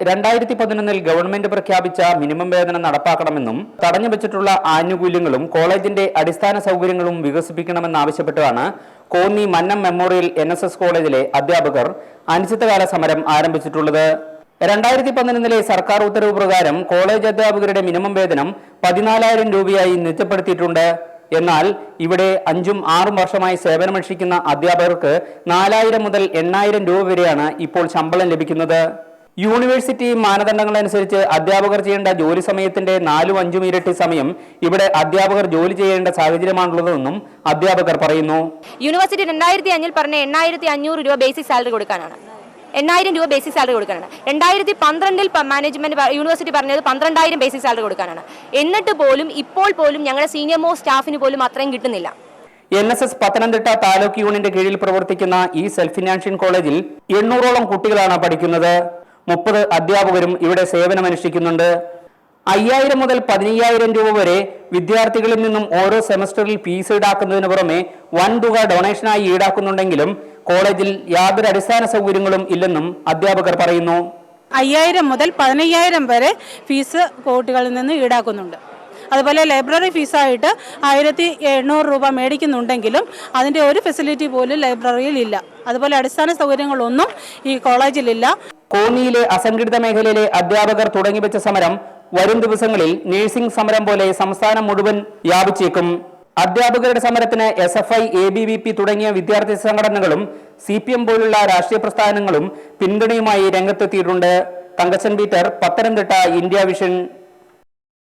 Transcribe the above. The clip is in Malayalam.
രണ്ടായിരത്തി പതിനൊന്നിൽ ഗവൺമെന്റ് പ്രഖ്യാപിച്ച മിനിമം വേതനം നടപ്പാക്കണമെന്നും തടഞ്ഞു വെച്ചിട്ടുള്ള ആനുകൂല്യങ്ങളും കോളേജിന്റെ അടിസ്ഥാന സൗകര്യങ്ങളും വികസിപ്പിക്കണമെന്നാവശ്യപ്പെട്ടാണ് Konni Mannam memorial N S S കോളേജിലെ അധ്യാപകർ അനിശ്ചിതകാല സമരം ആരംഭിച്ചിട്ടുള്ളത്. രണ്ടായിരത്തി പതിനൊന്നിലെ സർക്കാർ ഉത്തരവ് പ്രകാരം കോളേജ് അധ്യാപകരുടെ മിനിമം വേതനം പതിനാലായിരം രൂപയായി നിജപ്പെടുത്തിയിട്ടുണ്ട്. എന്നാൽ ഇവിടെ അഞ്ചും ആറും വർഷമായി സേവനമനുഷ്ഠിക്കുന്ന അധ്യാപകർക്ക് നാലായിരം മുതൽ എണ്ണായിരം രൂപ വരെയാണ് ഇപ്പോൾ ശമ്പളം ലഭിക്കുന്നത്. യൂണിവേഴ്സിറ്റി മാനദണ്ഡങ്ങളനുസരിച്ച് അധ്യാപകർ ചെയ്യേണ്ട ജോലി സമയത്തിന്റെ നാലും അഞ്ചും ഇരട്ടി സമയം ഇവിടെ അധ്യാപകർ ജോലി ചെയ്യേണ്ട സാഹചര്യമാണുള്ളതെന്നും അധ്യാപകർ പറയുന്നു. യൂണിവേഴ്സിറ്റി രണ്ടായിരത്തി അഞ്ഞിൽ പറഞ്ഞ എണ്ണായിരത്തി അഞ്ഞൂറ് രൂപ ബേസിക് സാലറി കൊടുക്കാനാണ്. എണ്ണായിരം രൂപ ബേസിക് സാലറി കൊടുക്കാനാണ്. രണ്ടായിരത്തി പന്ത്രണ്ടിൽ മാനേജ്മെന്റ് യൂണിവേഴ്സിറ്റി പറഞ്ഞത് പന്ത്രണ്ടായിരം ബേസിക് സാലറി കൊടുക്കാനാണ്. എന്നിട്ട് പോലും ഇപ്പോൾ പോലും ഞങ്ങളുടെ സീനിയർ മോസ്റ്റ് സ്റ്റാഫിന് പോലും അത്രയും കിട്ടുന്നില്ല. N S S Pathanamthitta taluk യൂണിയന്റെ കീഴിൽ പ്രവർത്തിക്കുന്ന ഈ സെൽഫ് ഫിനാൻഷ്യൻ കോളേജിൽ എണ്ണൂറോളം കുട്ടികളാണ് പഠിക്കുന്നത്. മുപ്പത് അധ്യാപകരും ഇവിടെ സേവനമനുഷ്ഠിക്കുന്നുണ്ട്. അയ്യായിരം മുതൽ പതിനയ്യായിരം രൂപ വരെ വിദ്യാർത്ഥികളിൽ നിന്നും ഓരോ സെമസ്റ്ററിൽ ഫീസ് ഈടാക്കുന്നതിന് പുറമെ വൻ തുക ഡൊണേഷനായി ഈടാക്കുന്നുണ്ടെങ്കിലും കോളേജിൽ യാതൊരു അടിസ്ഥാന സൗകര്യങ്ങളും ഇല്ലെന്നും അധ്യാപകർ പറയുന്നു. അയ്യായിരം മുതൽ പതിനയ്യായിരം വരെ ഫീസ് കുട്ടികളിൽ നിന്ന് ഈടാക്കുന്നുണ്ട്. അതുപോലെ ലൈബ്രറി ഫീസായിട്ട് ആയിരത്തി എണ്ണൂറ് രൂപ മേടിക്കുന്നുണ്ടെങ്കിലും അതിന്റെ ഒരു ഫെസിലിറ്റി പോലും ലൈബ്രറിയിൽ ഇല്ല. അതുപോലെ അടിസ്ഥാന സൗകര്യങ്ങളൊന്നും ഈ കോളേജിലില്ല. കോന്നിയിലെ അസംഘടിത മേഖലയിലെ അധ്യാപകർ തുടങ്ങിവെച്ച സമരം വരും ദിവസങ്ങളിൽ നഴ്സിംഗ് സമരം പോലെ സംസ്ഥാനം മുഴുവൻ വ്യാപിച്ചേക്കും. അധ്യാപകരുടെ സമരത്തിന് S F I A B V P തുടങ്ങിയ വിദ്യാർത്ഥി സംഘടനകളും സി പി എം പോലുള്ള രാഷ്ട്രീയ പ്രസ്ഥാനങ്ങളും പിന്തുണയുമായി രംഗത്തെത്തിയിട്ടുണ്ട്. Thankachan Peter Pathanamthitta India vision.